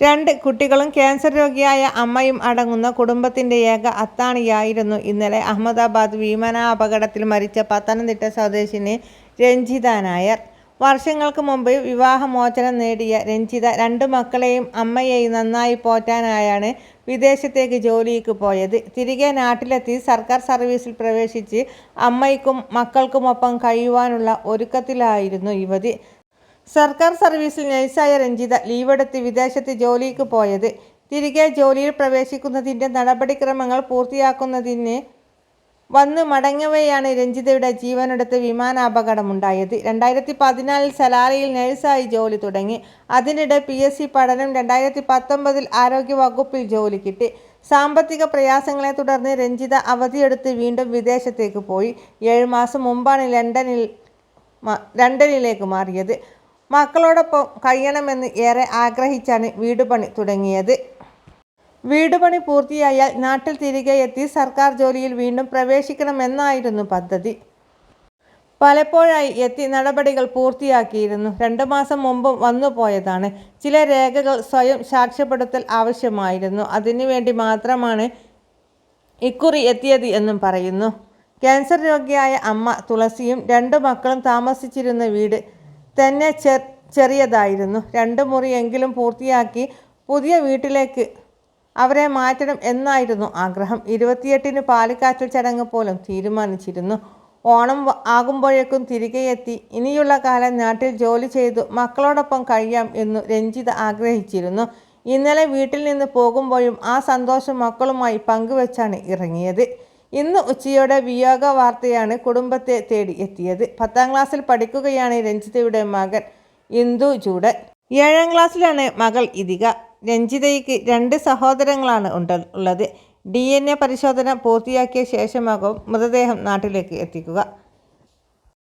രണ്ട് കുട്ടികളും ക്യാൻസർ രോഗിയായ അമ്മയും അടങ്ങുന്ന കുടുംബത്തിന്റെ ഏക അത്താണിയായിരുന്നു ഇന്നലെ അഹമ്മദാബാദ് വിമാനാപകടത്തിൽ മരിച്ച പത്തനംതിട്ട സ്വദേശിനി രഞ്ജിത നായർ. വർഷങ്ങൾക്ക് മുമ്പ് വിവാഹമോചനം നേടിയ രഞ്ജിത രണ്ട് മക്കളെയും അമ്മയെയും നന്നായി പോറ്റാനായാണ് വിദേശത്തേക്ക് ജോലിക്ക് പോയത്. തിരികെ നാട്ടിലെത്തി സർക്കാർ സർവീസിൽ പ്രവേശിച്ച് അമ്മയ്ക്കും മക്കൾക്കുമൊപ്പം കഴിയുവാനുള്ള ഒരുക്കത്തിലായിരുന്നു യുവതി. സർക്കാർ സർവീസിൽ നഴ്സായ രഞ്ജിത ലീവെടുത്ത് വിദേശത്ത് ജോലിക്ക് പോയത്. തിരികെ ജോലിയിൽ പ്രവേശിക്കുന്നതിന്റെ നടപടിക്രമങ്ങൾ പൂർത്തിയാക്കുന്നതിന് വന്ന് മടങ്ങവെയാണ് രഞ്ജിതയുടെ ജീവനെടുത്ത് വിമാനാപകടമുണ്ടായത്. രണ്ടായിരത്തി പതിനാലിൽ സലാലയിൽ നഴ്സായി ജോലി തുടങ്ങി. അതിനിടെ പി എസ് സി പഠനം രണ്ടായിരത്തി പത്തൊമ്പതിൽ ആരോഗ്യവകുപ്പിൽ ജോലി കിട്ടി. സാമ്പത്തിക പ്രയാസങ്ങളെ തുടർന്ന് രഞ്ജിത അവധിയെടുത്ത് വീണ്ടും വിദേശത്തേക്ക് പോയി. ഏഴ് മാസം മുമ്പാണ് ലണ്ടനിൽ ലണ്ടനിലേക്ക് മാറിയത്. മക്കളോടൊപ്പം കഴിയണമെന്ന് ഏറെ ആഗ്രഹിച്ചാണ് വീടുപണി തുടങ്ങിയത്. വീടുപണി പൂർത്തിയായാൽ നാട്ടിൽ തിരികെ എത്തി സർക്കാർ ജോലിയിൽ വീണ്ടും പ്രവേശിക്കണമെന്നായിരുന്നു പദ്ധതി. പലപ്പോഴായി എത്തി നടപടികൾ പൂർത്തിയാക്കിയിരുന്നു. രണ്ടു മാസം മുമ്പും വന്നുപോയതാണ്. ചില രേഖകൾ സ്വയം സാക്ഷ്യപ്പെടുത്തൽ ആവശ്യമായിരുന്നു. അതിനുവേണ്ടി മാത്രമാണ് ഇക്കുറി എത്തിയത് എന്നും പറയുന്നു. ക്യാൻസർ രോഗിയായ അമ്മ തുളസിയും രണ്ടു മക്കളും താമസിച്ചിരുന്ന വീട് തന്നെ ചെ ചെറിയതായിരുന്നു. രണ്ട് മുറിയെങ്കിലും പൂർത്തിയാക്കി പുതിയ വീട്ടിലേക്ക് അവരെ മാറ്റണം എന്നായിരുന്നു ആഗ്രഹം. ഇരുപത്തിയെട്ടിന് പാലിക്കാറ്റൽ ചടങ്ങ് പോലും തീരുമാനിച്ചിരുന്നു. ഓണം ആകുമ്പോഴേക്കും തിരികെയെത്തി ഇനിയുള്ള കാലം നാട്ടിൽ ജോലി ചെയ്തു മക്കളോടൊപ്പം കഴിയാം എന്നു രഞ്ജിത ആഗ്രഹിച്ചിരുന്നു. ഇന്നലെ വീട്ടിൽ നിന്ന് പോകുമ്പോഴും ആ സന്തോഷം മക്കളുമായി പങ്കുവെച്ചാണ് ഇറങ്ങിയത്. ഇന്ന് ഉച്ചയോടെ വിയോഗ വാർത്തയാണ് കുടുംബത്തെ തേടി എത്തിയത്. പത്താം ക്ലാസ്സിൽ പഠിക്കുകയാണ് രഞ്ജിതയുടെ മകൻ ഇന്ദു ചൂടൻ ഏഴാം ക്ലാസ്സിലാണ് മകൾ ഇതിക. രഞ്ജിതയ്ക്ക് രണ്ട് സഹോദരങ്ങളാണ് ഉള്ളത്. ഡി എൻ എ പരിശോധന പൂർത്തിയാക്കിയ ശേഷമാകും മൃതദേഹം നാട്ടിലേക്ക് എത്തിക്കുക.